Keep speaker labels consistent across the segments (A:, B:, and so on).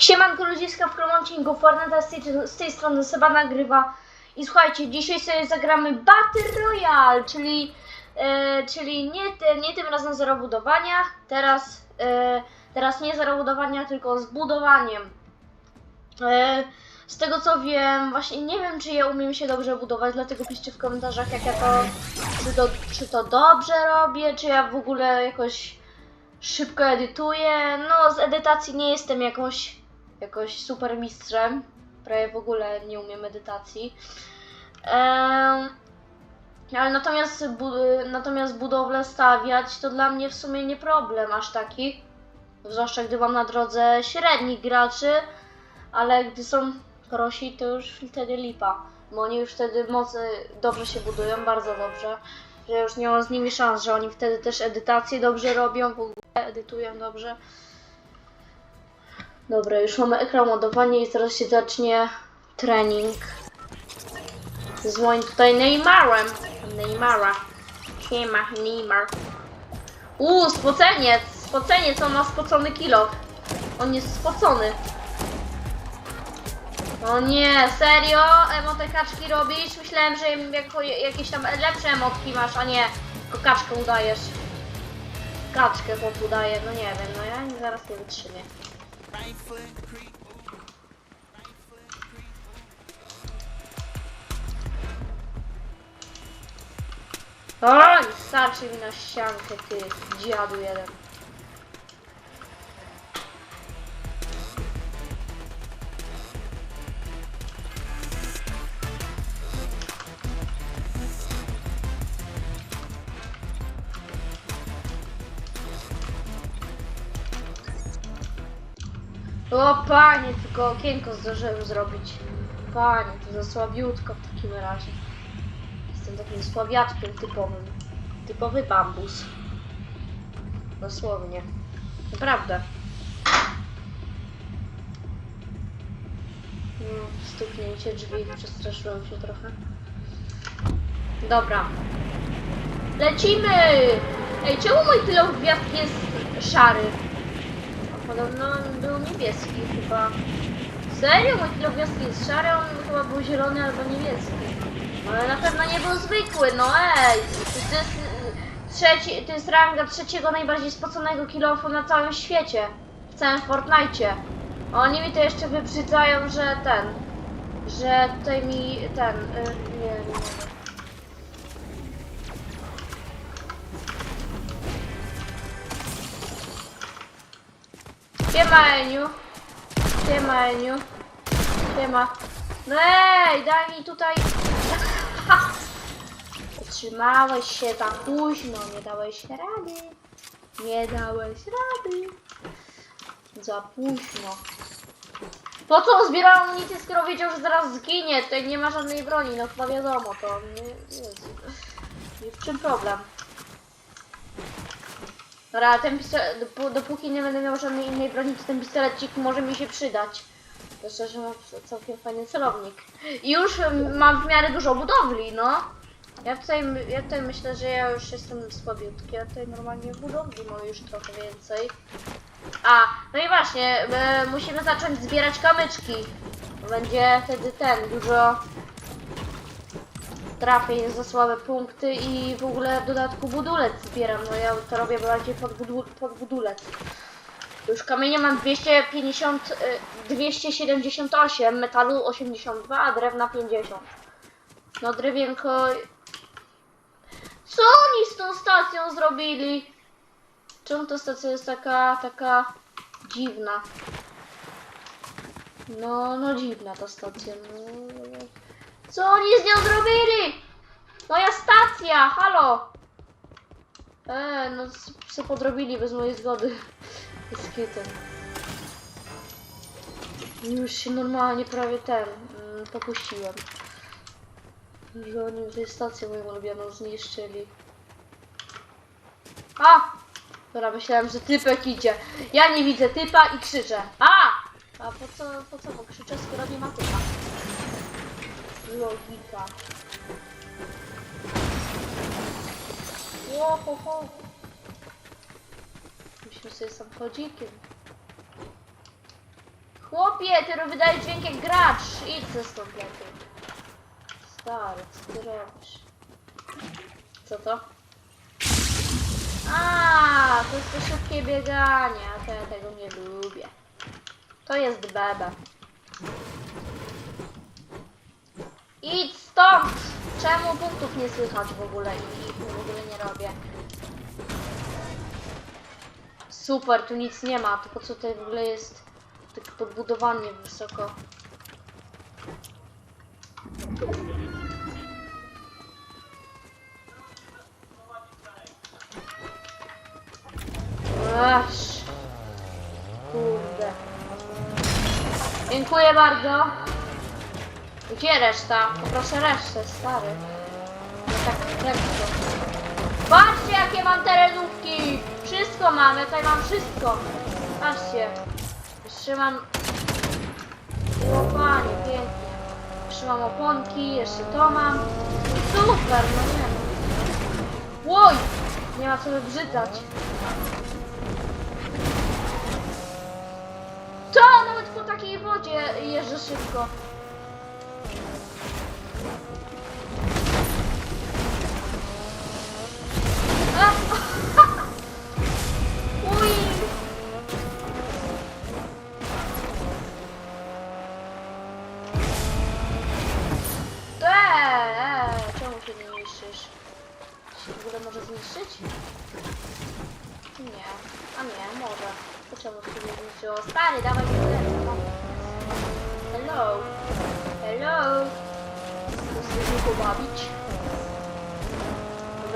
A: Siemanko ludziska w Kromoncingu, Fortnite z tej strony Seba nagrywa i słuchajcie, dzisiaj sobie zagramy Battle Royale, czyli, e, czyli nie, te, nie tym razem zero budowania, teraz, e, teraz nie zero budowania, tylko z budowaniem. E, z tego co wiem, właśnie nie wiem czy ja umiem się dobrze budować, dlatego piszcie w komentarzach jak ja to, czy to, czy to dobrze robię, czy ja w ogóle jakoś szybko edytuję. No, z edytacji nie jestem jakąś, jakoś super mistrzem. Prawie w ogóle nie umiem edytacji. Em, ale natomiast, bu natomiast budowlę stawiać to dla mnie w sumie nie problem aż taki. Zwłaszcza gdy mam na drodze średnich graczy, ale gdy są prosi, to już wtedy lipa. Bo oni już wtedy mocno dobrze się budują, bardzo dobrze że już nie mam z nimi szans, że oni wtedy też edytację dobrze robią, w ogóle edytują dobrze. Dobra, już mamy ekran ładowania i zaraz się zacznie trening z moim tutaj Neymarem. Neymara. Siema, Neymar. Uuu, spoceniec! Spoceniec, on ma spocony kilo. On jest spocony. O nie, serio? Emotę kaczki robisz? Myślałem, że jako, jakieś tam lepsze emotki masz, a nie tylko kaczkę udajesz. Kaczkę chłop udaje, no nie wiem, no ja zaraz nie wytrzymię. Oj, starczy mi na ściankę, ty dziadu jeden. O panie, tylko okienko zdążyłem zrobić. Panie, to za słabiutko w takim razie. Jestem takim słabiaczkiem typowym. Typowy bambus. Dosłownie. Naprawdę. No, stuknięcie drzwi, przestraszyłem się trochę. Dobra. Lecimy! Ej, czemu mój tyle gwiazd jest szary? Podobno był niebieski chyba. Serio? Mój kilogwiazdki jest szary, on chyba był zielony albo niebieski. Ale na pewno nie był zwykły, no ej! To jest, trzeci, to jest ranga trzeciego najbardziej spoconego kilofu na całym świecie. W całym Fortnite. Oni mi to jeszcze wybrzydzają, że ten... Że tutaj mi ten... Y, nie, nie, Siema Eniu. Siema Eniu. Siema. No ej, daj mi tutaj. Ha! Utrzymałeś się za późno, nie dałeś rady. Nie dałeś rady. Za późno. Po co on zbierał amunicję, skoro wiedział, że zaraz zginie? Tutaj nie ma żadnej broni, no chyba wiadomo to. Nie, Jezu. I w czym problem? Dobra, ten pistolet, dopó- dopóki nie będę miał żadnej innej broni, to ten pistolecik może mi się przydać. To szczerze mam całkiem fajny celownik. I już mam w miarę dużo budowli, no. Ja tutaj, ja tutaj myślę, że ja już jestem słabiutki, a tutaj normalnie budowli mam już trochę więcej. A, no i właśnie, e, musimy zacząć zbierać kamyczki. Będzie wtedy ten, dużo trafień za słabe punkty i w ogóle w dodatku budulec zbieram. No ja to robię bardziej pod, budu, pod budulec. Już kamienia mam 250, y, 278, metalu 82, a drewna 50. No drewienko... Co oni z tą stacją zrobili? Czemu ta stacja jest taka, taka dziwna? No, no dziwna ta stacja. No. Co oni z nią zrobili? Moja stacja, halo! Eee, no co podrobili bez mojej zgody. Z kitem. Już się normalnie prawie ten mm, popuściłem. Że oni tę stację moją ulubioną zniszczyli. A! Dobra, myślałem, że typek idzie. Ja nie widzę typa i krzyczę. A! A po co, po co bo krzyczę, skoro nie ma typa? Logika. Ło, ho, ho. Musimy sobie samochodzikiem. Chłopie, ty wydajesz dźwięk jak gracz. Idź ze stąd lepiej. Stary, co ty robisz? Co to? A, to jest to szybkie bieganie, a to ja tego nie lubię. To jest bebe. Idź stąd! Czemu punktów nie słychać w ogóle i w ogóle nie robię? Super, tu nic nie ma, to po co tutaj w ogóle jest tak podbudowanie wysoko? Aż. Kurde. Dziękuję bardzo. Gdzie reszta? Poproszę resztę, stary. No tak prędko. Patrzcie jakie mam terenówki! Wszystko mam, ja tutaj mam wszystko. Patrzcie. Jeszcze mam... Łopanie, pięknie. Jeszcze mam oponki, jeszcze to mam. Super, no nie. Łoj! Nie ma co wybrzydzać. To nawet po takiej wodzie jeżdżę szybko. Uj! Eee, czemu się nie niszczysz? Się w ogóle może zniszczyć? Nie, a nie, może. Czemu się nie zniszczyło? Stary, dawaj mi telefon. Hello. Hello. Chcesz się pobawić?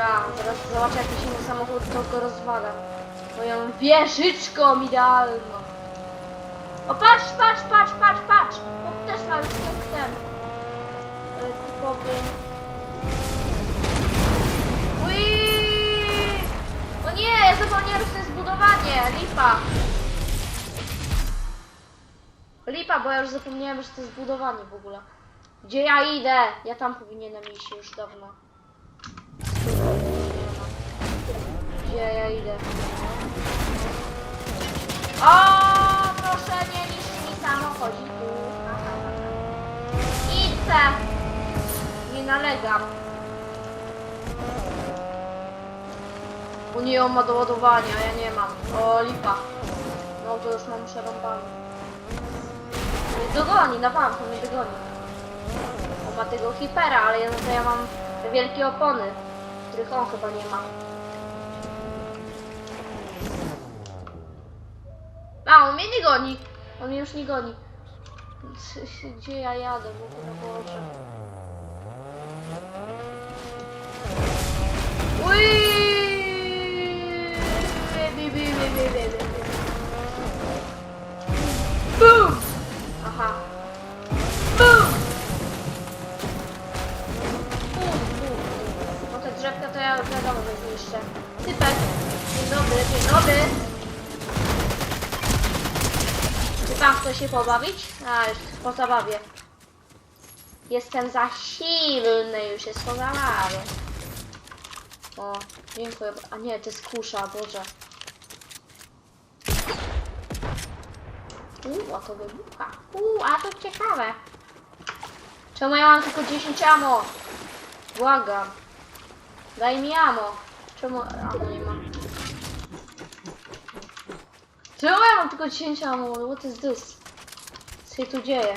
A: Dobra, zaraz zobaczę jaki się mój samochód tylko rozwala. Moją wieżyczką idealną. O patrz, patrz, patrz, patrz, patrz! Bo też ma już ten, typowy. Ui! O nie, ja zapomniałem, że to jest budowanie. Lipa. Lipa, bo ja już zapomniałem, że to jest budowanie w ogóle. Gdzie ja idę? Ja tam powinienem iść już dawno. Gdzie ja idę? O, proszę nie niszcz mi samochodziku. Idźcie. Nie nalegam. Nie on ma do ładowania, ja nie mam. O, lipa. No to już mam przerąbane. Nie dogoni, na bank, on mnie dogoni. On ma tego hipera, ale ja, no ja mam wielkie opony, których on chyba nie ma. A, on mnie nie goni. On mnie już nie goni. Gdzie ja jadę w ogóle, Boże. Ui! Bi, bi, bi, bi, bi, bi. Boom! Aha. Boom! Bum, bum. No te drzewka to ja wiadomo, że. Typek. Dzień dobry, dzień dobry. Czy pan chce się pobawić? A, już po zabawie. Jestem za silny, już jest po zabawie. O, dziękuję. A nie, to jest kusza, Boże. Uuu, a to wybucha. Uuu, a to ciekawe. Czemu ja mam tylko 10 amo? Błagam. Daj mi amo. Czemu amo nie Czemu ja mam tylko 10 amo? What is this? Co się tu dzieje?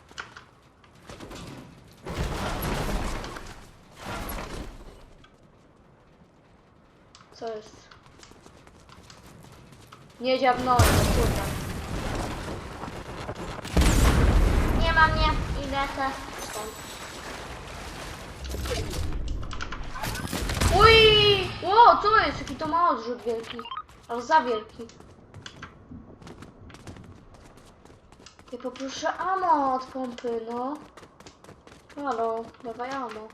A: Nie dziabnąłem, kurwa. Nie ma mnie, idę se stąd. Uj! Ło, co jest? Jaki to ma odrzut wielki. Aż za wielki. Ja poproszę amo od pompy, no. Halo, dawaj amo.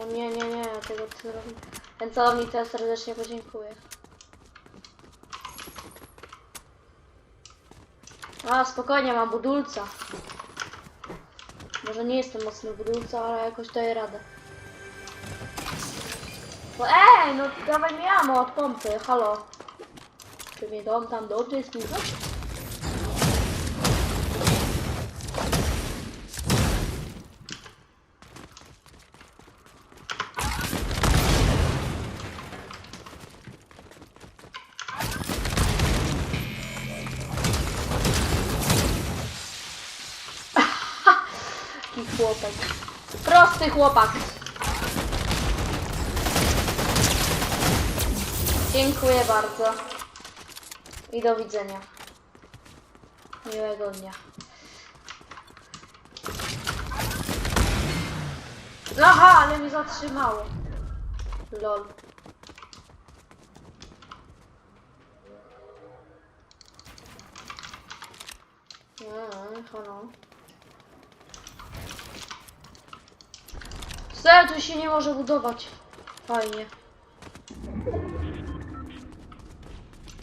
A: O nie, nie, nie, tego celownika. Ten celownik teraz serdecznie podziękuję. A, spokojnie, mam budulca. Może nie jestem mocny budulca, ale jakoś daję radę. No ej, no dawaj mi amo od pompy, halo. Czy mnie dom tam dobrze jest mi Prosty chłopak. Dziękuję bardzo. I do widzenia. Miłego dnia. Aha, ale mnie zatrzymało. Lol. Eee, halo. Serio, tu się nie może budować. Fajnie.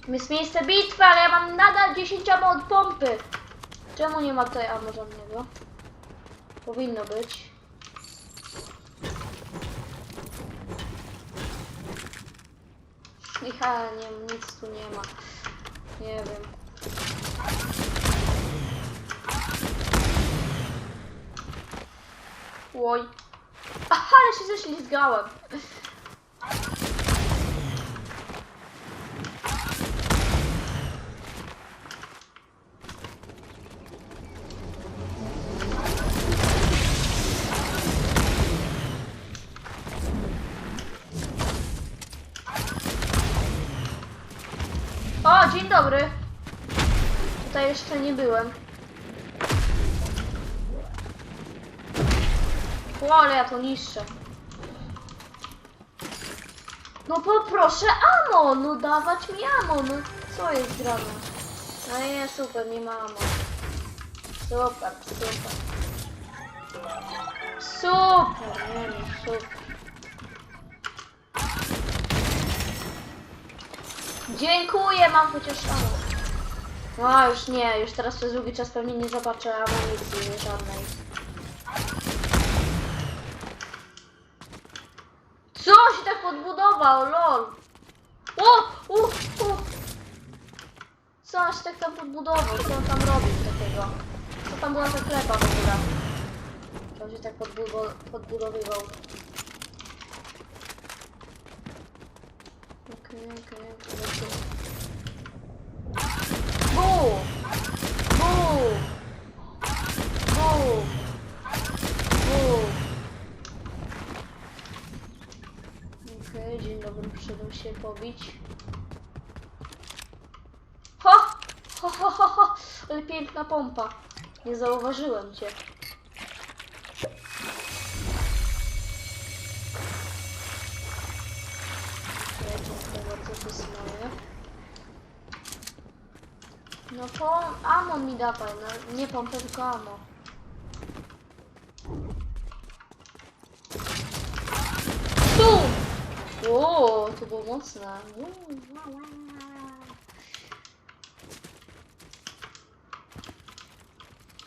A: Jest miejsce bitwy, ale ja mam nadal 10 ammo od pompy. Czemu nie ma tutaj ammo żadnego? Powinno być. Ja nie, nic tu nie ma. Nie wiem. Oj. Aha, ale się ześlizgałem. O, dzień dobry. Tutaj jeszcze nie byłem. Ale ja to niszczę. No poproszę amo, no dawać mi amo, no co jest grane? No nie, super, nie ma amo. Super, super. Super, nie no, super. Dziękuję, mam chociaż amo. No już nie, już teraz przez długi czas pewnie nie zobaczę amunicji żadnej. Co się tak podbudował, lol? O, o, o. Co się tak tam podbudował? Co on tam robił takiego? Co tam była za klepa w ogóle? Co się tak podbudował? podbudowywał? Okej, okej, okej. Bum! Bum! Bum! Bum! Okej, dzień dobry, przyszedłem się pobić. Ho! Ho, ho, ho, ho! Ale piękna pompa. Nie zauważyłem cię. No to amo mi dawaj, no nie pompę, tylko amo. Tu! O, to było mocne.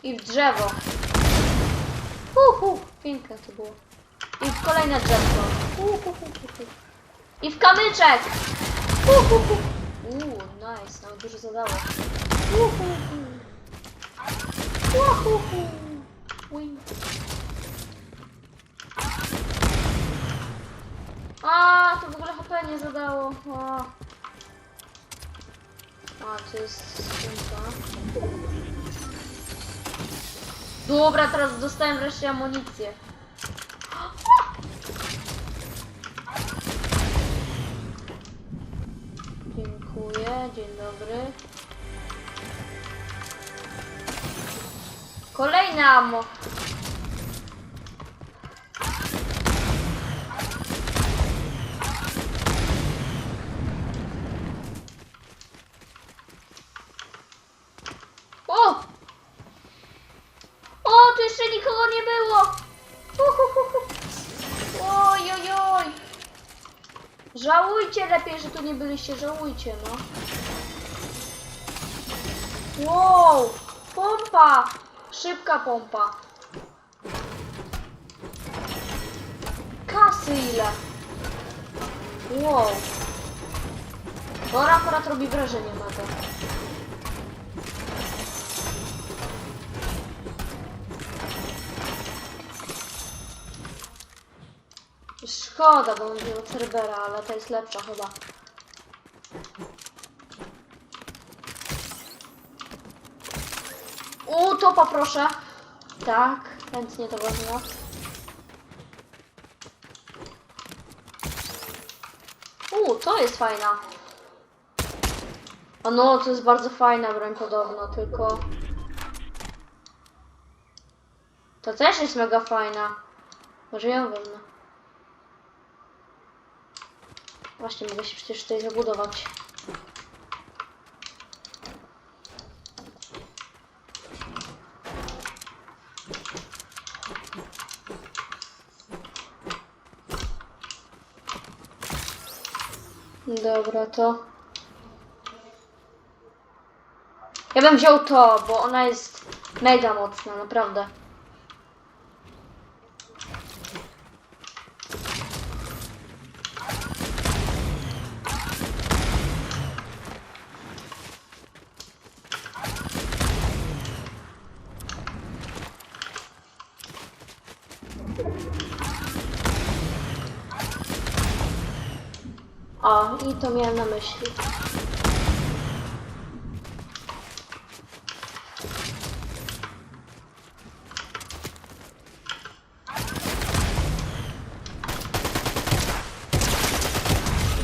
A: I w drzewo. Piękne to było. I w kolejne drzewko. Hu, hu, hu, hu, hu. I w kamyczek! Hu, hu, hu. Uuu, nice, nawet dużo zadało. Hu, hu, hu. Hu, A, to w ogóle HP nie zadało. A, A to jest skrzynka. Dobra, teraz dostałem wreszcie amunicję. Dziękuję, dzień dobry. Kolejne ammo. Żałujcie lepiej, że tu nie byliście, żałujcie, no. Wow! Pompa! Szybka pompa. Kasy ile? Wow. Dora akurat robi wrażenie na to. Szkoda, bo będzie od Cerbera, ale ta jest lepsza chyba. U, to poproszę. Tak, chętnie to wezmę. U, to jest fajna. A no, to jest bardzo fajna broń podobno, tylko... To też jest mega fajna. Może ją wezmę. Właśnie, mogę się przecież tutaj zabudować. Dobra, to... Ja bym wziął to, bo ona jest mega mocna, naprawdę. O, i to miałem na myśli.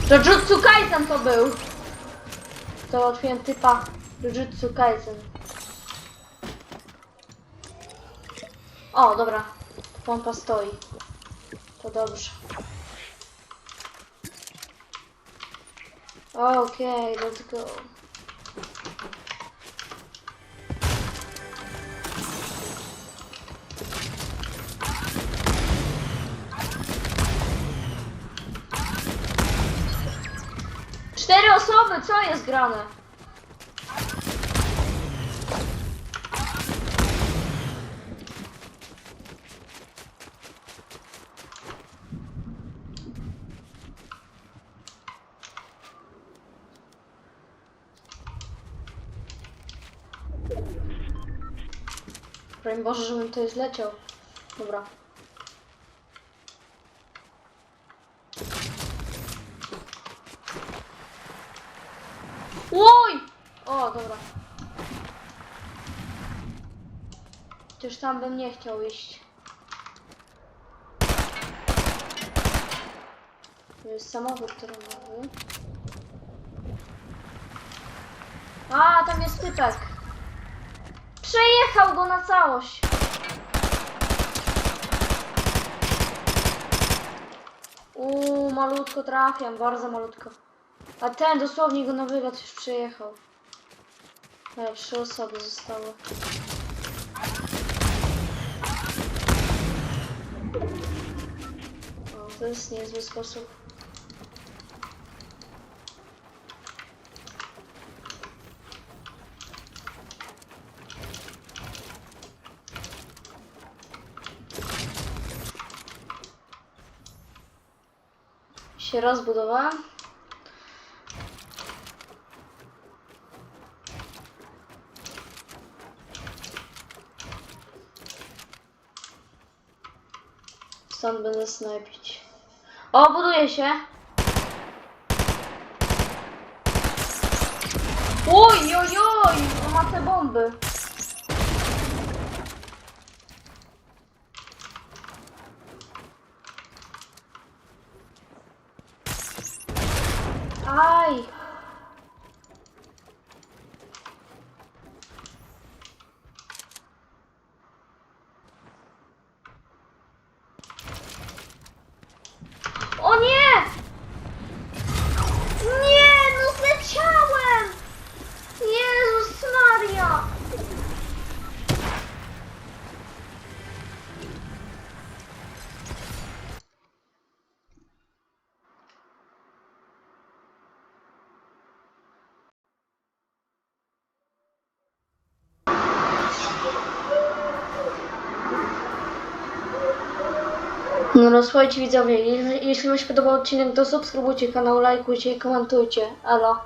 A: Jujutsu Kaisen to był. Załatwiłem typa Jujutsu Kaisen. O, dobra. Pompa stoi. To dobrze. Okay, let's go. Cztery osoby, co jest grane? Broń Boże, żebym to zleciał. Dobra. Oj! O, dobra. Chociaż tam bym nie chciał iść. To jest samochód terenowy. A, tam jest typek. Przejechał go na całość. Uuu, malutko trafiam, bardzo malutko. A ten dosłownie go na wylot już przejechał. Ale trzy osoby zostały. O, to jest niezły sposób. Się rozbudowałem. Stąd będę snajpić. O, buduje się. Oj, oj, oj, ma te bomby. Aj. O nie! Nie, no zleciałem! Jezus Maria! No, no słuchajcie widzowie, jeśli, jeśli Wam się podobał odcinek, to subskrybujcie kanał, lajkujcie i komentujcie. Elo.